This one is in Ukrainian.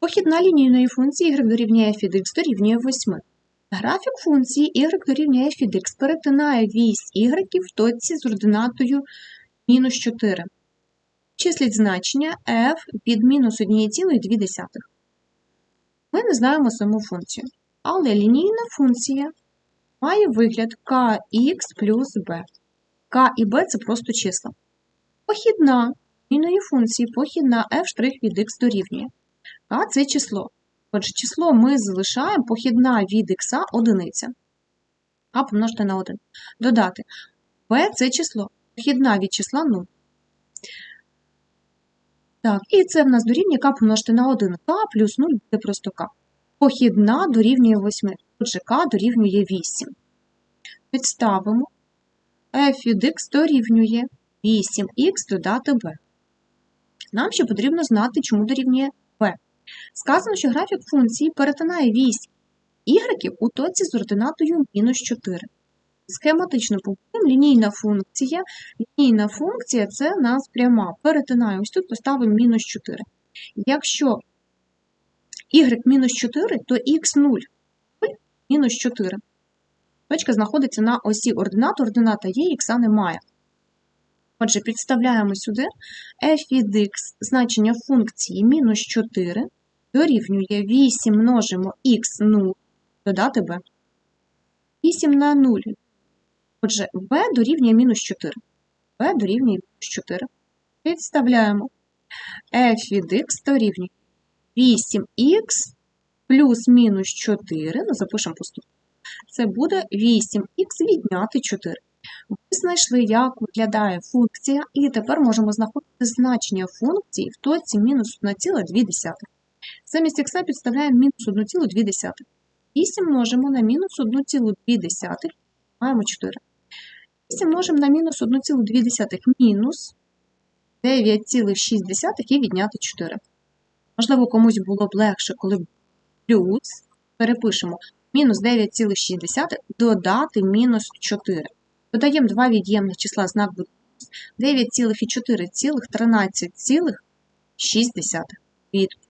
Похідна лінійної функції y дорівнює f x дорівнює 8. Графік функції y дорівнює f x перетинає вісь y в точці з ординатою мінус 4. Числіть значення f від мінус 1,2. Ми не знаємо саму функцію, але лінійна функція має вигляд kx плюс b. k і b – це просто числа. Похідна лінійної функції похідна f' від x дорівнює. К – це число. Отже, число ми залишаємо похідна від х одиниця. А помножити на 1. Додати. b – це число. Похідна від числа 0. Так, і це в нас дорівнює k помножити на 1. k плюс 0 буде просто k. Похідна дорівнює 8. Отже, k дорівнює 8. Підставимо. f від x дорівнює 8х додати b. Нам ще потрібно знати, чому дорівнює b. Сказано, що графік функції перетинає вісь y у точці з ординатою мінус 4. Схематично побудуємо лінійна функція. Лінійна функція це нас пряма. Перетинає. Ось тут поставимо мінус 4. Якщо y мінус 4, то x 0 мінус 4. Точка знаходиться на осі ординат, ордината є, х немає. Отже, підставляємо сюди f від x значення функції мінус 4 дорівнює 8 множимо х 0, додати b. 8 на 0. Отже, b дорівнює мінус 4. b дорівнює мінус 4. Підставляємо f від x дорівнює 8х плюс мінус 4, ну, запишемо поступно. Це буде 8х відняти 4. Ми знайшли, як виглядає функція, і тепер можемо знаходити значення функції в точці мінус 1,2. Замість х підставляємо мінус 1,2. 8 множимо на мінус 1,2, маємо 4. 8 множимо на мінус 1,2 мінус 9,6 і відняти 4. Можливо, комусь було б легше, коли б плюс, перепишемо, мінус 9,6 додати мінус 4. Додаємо два від'ємних числа, знак буде 9,4 13,6 від